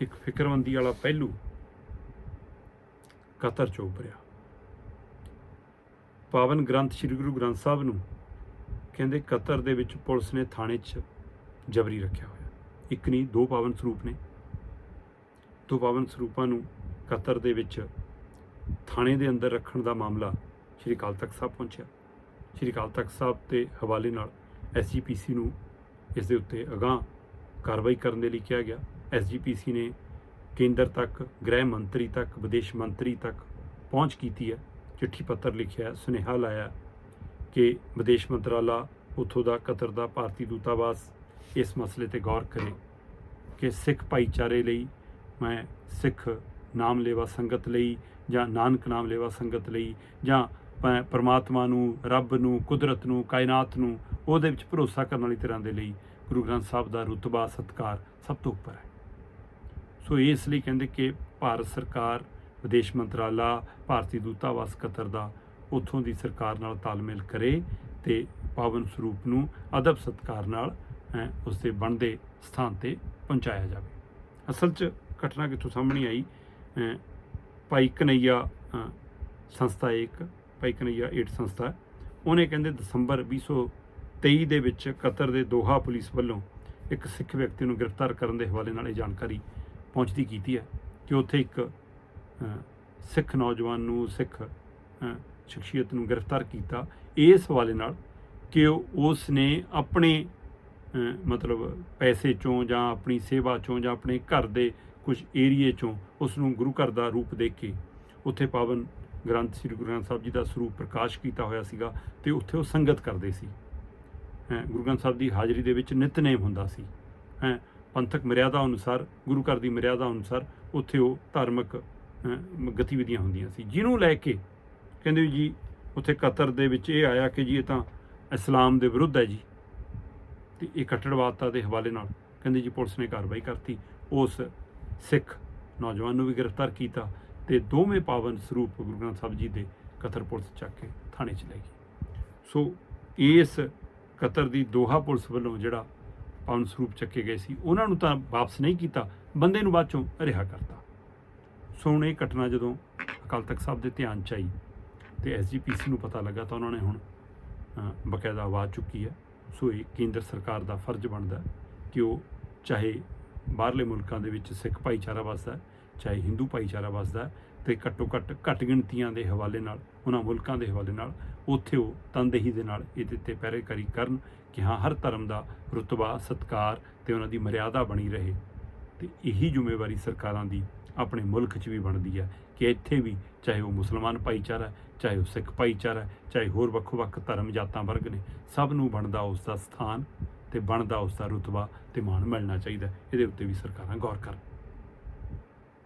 ਇੱਕ ਫਿਕਰਮੰਦੀ ਵਾਲਾ ਪਹਿਲੂ ਕਤਰ ਚ ਉਭਰਿਆ। ਪਾਵਨ ਗ੍ਰੰਥ ਸ੍ਰੀ ਗੁਰੂ ਗ੍ਰੰਥ ਸਾਹਿਬ ਨੂੰ ਕਹਿੰਦੇ ਕਤਰ ਦੇ ਵਿੱਚ ਪੁਲਿਸ ਨੇ ਥਾਣੇ 'ਚ ਜਬਰੀ ਰੱਖਿਆ ਹੋਇਆ। ਇੱਕ ਨਹੀਂ, ਦੋ ਪਾਵਨ ਸਰੂਪ ਨੇ। ਦੋ ਪਾਵਨ ਸਰੂਪਾਂ ਨੂੰ ਕਤਰ ਦੇ ਵਿੱਚ ਥਾਣੇ ਦੇ ਅੰਦਰ ਰੱਖਣ ਦਾ ਮਾਮਲਾ ਸ਼੍ਰੀ ਅਕਾਲ ਤਖਤ ਸਾਹਿਬ ਪਹੁੰਚਿਆ। ਸ਼੍ਰੀ ਅਕਾਲ ਤਖਤ ਸਾਹਿਬ ਦੇ ਹਵਾਲੇ ਨਾਲ ਐਸਜੀਪੀਸੀ ਨੂੰ ਇਸ ਦੇ ਉੱਤੇ ਅਗਾਂਹ ਕਾਰਵਾਈ ਕਰਨ ਦੇ ਲਈ ਕਿਹਾ ਗਿਆ। ਐਸਜੀਪੀਸੀ ਨੇ ਕੇਂਦਰ ਤੱਕ, ਗ੍ਰਹਿ ਮੰਤਰੀ ਤੱਕ, ਵਿਦੇਸ਼ ਮੰਤਰੀ ਤੱਕ ਪਹੁੰਚ ਕੀਤੀ ਹੈ। ਚਿੱਠੀ ਪੱਤਰ ਲਿਖਿਆ, ਸੁਨੇਹਾ ਲਾਇਆ ਕਿ ਵਿਦੇਸ਼ ਮੰਤਰਾਲਾ ਉੱਥੋਂ ਦਾ ਕਤਰ ਦਾ ਭਾਰਤੀ ਦੂਤਾਵਾਸ ਇਸ ਮਸਲੇ ਤੇ ਗੌਰ ਕਰੇ ਕਿ ਸਿੱਖ ਭਾਈਚਾਰੇ ਲਈ, ਮੈਂ ਸਿੱਖ ਨਾਮ ਲੇਵਾ ਸੰਗਤ ਲਈ ਜਾਂ ਨਾਨਕ ਨਾਮ ਲੈਵਾ ਸੰਗਤ ਲਈ ਜਾਂ ਪ- ਪ੍ਰਮਾਤਮਾ ਨੂੰ, ਰੱਬ ਨੂੰ, ਕੁਦਰਤ ਨੂੰ, ਕਾਇਨਾਤ ਨੂੰ ਉਹਦੇ ਵਿੱਚ ਭਰੋਸਾ ਕਰਨ ਵਾਲੀ ਤਰ੍ਹਾਂ ਦੇ ਲਈ ਗੁਰੂ ਗ੍ਰੰਥ ਸਾਹਿਬ ਦਾ ਰੁਤਬਾ, ਸਤਕਾਰ ਸਭ ਤੋਂ ਉੱਪਰ ਹੈ। ਸੋ ਇਸ ਲਈ ਕਹਿੰਦੇ ਕਿ ਭਾਰਤ ਸਰਕਾਰ ਵਿਦੇਸ਼ ਮੰਤਰਾਲਾ ਭਾਰਤੀ ਦੂਤਾਵਾਸ ਕਤਰ ਦਾ ਉੱਥੋਂ ਦੀ ਸਰਕਾਰ ਨਾਲ ਤਾਲਮੇਲ ਕਰੇ ਤੇ ਪਾਵਨ ਸਰੂਪ ਨੂੰ ਅਦਬ ਸਤਕਾਰ ਨਾਲ ਅਹ, ਉਸ ਦੇ ਬਣਦੇ ਸਥਾਨ ਤੇ ਪਹੁੰਚਾਇਆ ਜਾਵੇ। ਅਸਲ 'ਚ ਘਟਨਾ ਕਿੱਥੋਂ ਸਾਹਮਣੇ ਆਈ? ਭਾਈ ਕਨਈਆ ਸੰਸਥਾ ਹੈ ਇੱਕ ਭਾਈ ਕਨਈਆ ਏਟ ਸੰਸਥਾ। ਉਹਨੇ ਕਹਿੰਦੇ ਦਸੰਬਰ 2023 ਦੇ ਵਿੱਚ ਕਤਰ ਦੇ ਦੋਹਾ ਪੁਲਿਸ ਵੱਲੋਂ ਇੱਕ ਸਿੱਖ ਵਿਅਕਤੀ ਨੂੰ ਗ੍ਰਿਫਤਾਰ ਕਰਨ ਦੇ ਹਵਾਲੇ ਨਾਲ ਇਹ ਜਾਣਕਾਰੀ ਪਹੁੰਚਦੀ ਕੀਤੀ ਹੈ ਕਿ ਉੱਥੇ ਇੱਕ ਸਿੱਖ ਨੌਜਵਾਨ ਨੂੰ, ਸਿੱਖ ਸ਼ਖਸੀਅਤ ਨੂੰ ਗ੍ਰਿਫਤਾਰ ਕੀਤਾ ਇਸ ਹਵਾਲੇ ਨਾਲ ਕਿ ਉਹ- ਉਸ ਨੇ ਆਪਣੇ ਮਤਲਬ ਪੈਸੇ ਚੋਂ ਜਾਂ ਆਪਣੀ ਸੇਵਾ ਚੋਂ ਜਾਂ ਆਪਣੇ ਘਰ ਦੇ ਕੁਝ ਏਰੀਏ ਚੋਂ ਉਸ ਨੂੰ ਗੁਰੂ ਘਰ ਦਾ ਰੂਪ ਦੇਖ ਕੇ ਉੱਥੇ ਪਾਵਨ ਗ੍ਰੰਥ ਸ੍ਰੀ ਗੁਰੂ ਗ੍ਰੰਥ ਸਾਹਿਬ ਜੀ ਦਾ ਸਰੂਪ ਪ੍ਰਕਾਸ਼ ਕੀਤਾ ਹੋਇਆ ਸੀਗਾ ਤੇ ਉੱਥੇ ਉਹ ਸੰਗਤ ਕਰਦੇ ਸੀ। ਹੈਂ, ਗੁਰੂ ਗ੍ਰੰਥ ਸਾਹਿਬ ਦੀ ਹਾਜ਼ਰੀ ਦੇ ਵਿੱਚ ਨਿਤਨੇਮ ਹੁੰਦਾ ਸੀ। ਹੈਂ ਪੰਥਕ ਮਰਿਆਦਾ ਅਨੁਸਾਰ, ਗੁਰੂ ਘਰ ਦੀ ਮਰਿਆਦਾ ਅਨੁਸਾਰ ਉੱਥੇ ਉਹ ਧਾਰਮਿਕ ਗਤੀਵਿਧੀਆਂ ਹੁੰਦੀਆਂ ਸੀ। ਜਿਹਨੂੰ ਲੈ ਕੇ ਕਹਿੰਦੇ ਜੀ, ਉੱਥੇ ਕਤਰ ਦੇ ਵਿੱਚ ਇਹ ਆਇਆ ਕਿ ਜੀ ਇਹ ਤਾਂ ਇਸਲਾਮ ਦੇ ਵਿਰੁੱਧ ਹੈ ਜੀ। ਤੇ ਇਹ ਕੱਟੜਵਾਦਤਾ ਦੇ ਹਵਾਲੇ ਨਾਲ ਕਹਿੰਦੇ ਜੀ ਪੁਲਿਸ ਨੇ ਕਾਰਵਾਈ ਕਰਤੀ। ਉਸ ਸਿੱਖ ਨੌਜਵਾਨ ਨੂੰ ਵੀ ਗ੍ਰਿਫਤਾਰ ਕੀਤਾ ਤੇ ਦੋਵੇਂ ਪਾਵਨ ਸਰੂਪ ਗੁਰੂ ਗ੍ਰੰਥ ਸਾਹਿਬ ਜੀ ਦੇ ਕਤਰ ਪੁਲਿਸ ਚੱਕ ਕੇ ਥਾਣੇ ਚ ਲੈ ਗਈ ਸੋ ਇਸ ਕਤਰ ਦੀ ਦੋਹਾ ਪੁਲਿਸ ਵੱਲੋਂ ਜਿਹੜਾ ਪਾਵਨ ਸਰੂਪ ਚੱਕੇ ਗਏ ਸੀ, ਉਹਨਾਂ ਨੂੰ ਤਾਂ ਵਾਪਸ ਨਹੀਂ ਕੀਤਾ, ਬੰਦੇ ਨੂੰ ਬਾਅਦ ਚੋਂ ਰਿਹਾ ਕਰਤਾ। ਸੋ ਹੁਣ ਇਹ ਘਟਨਾ ਜਦੋਂ ਅਕਾਲ ਤਖਤ ਸਾਹਿਬ ਦੇ ਧਿਆਨ ਚ ਆਈ ਤੇ ਐਸਜੀਪੀਸੀ ਨੂੰ ਪਤਾ ਲੱਗਾ ਤਾਂ ਉਹਨਾਂ ਨੇ ਹੁਣ ਬਕਾਇਦਾ ਆਵਾਜ਼ ਚੁੱਕੀ ਹੈ। ਸੋ ਇਹ ਕੇਂਦਰ ਸਰਕਾਰ ਦਾ ਫਰਜ਼ ਬਣਦਾ ਕਿ ਉਹ ਚਾਹੇ ਬਾਹਰਲੇ ਮੁਲਕਾਂ ਦੇ ਵਿੱਚ ਸਿੱਖ ਭਾਈਚਾਰਾ ਵਸਦਾ ਚਾਹੇ ਹਿੰਦੂ ਭਾਈਚਾਰਾ ਵਸਦਾ ਹੈ, ਤੇ ਘੱਟੋ ਘੱਟ ਘੱਟ ਗਿਣਤੀਆਂ ਦੇ ਹਵਾਲੇ ਨਾਲ, ਉਹਨਾਂ ਮੁਲਕਾਂ ਦੇ ਹਵਾਲੇ ਨਾਲ, ਉੱਥੇ ਉਹ ਤਨਦੇਹੀ ਦੇ ਨਾਲ ਇਹਦੇ ਤੇ ਪਹਿਰੇਕਾਰੀ ਕਰਨ ਕਿ ਹਾਂ, ਹਰ ਧਰਮ ਦਾ ਰੁਤਬਾ, ਸਤਕਾਰ ਤੇ ਉਹਨਾਂ ਦੀ ਮਰਿਆਦਾ ਬਣੀ ਰਹੇ। ਤੇ ਇਹੀ ਜ਼ਿੰਮੇਵਾਰੀ ਸਰਕਾਰਾਂ ਦੀ ਆਪਣੇ ਮੁਲਕ 'ਚ ਵੀ ਬਣਦੀ ਹੈ ਕਿ ਇੱਥੇ ਵੀ ਚਾਹੇ ਉਹ ਮੁਸਲਮਾਨ ਭਾਈਚਾਰਾ ਚਾਹੇ ਉਹ ਸਿੱਖ ਭਾਈਚਾਰਾ ਚਾਹੇ ਹੋਰ ਵੱਖੋ-ਵੱਖ ਧਰਮ ਜਾਤਾਂ ਵਰਗ ਨੇ, ਸਭ ਨੂੰ ਬਣਦਾ ਉਸ ਦਾ ਸਥਾਨ ਤੇ ਬਣਦਾ ਉਸ ਦਾ ਰੁਤਬਾ ਤੇ ਮਾਣ ਮਿਲਣਾ ਚਾਹੀਦਾ ਇਹਦੇ ਉੱਤੇ ਵੀ ਸਰਕਾਰਾਂ ਗੌਰ ਕਰਨ।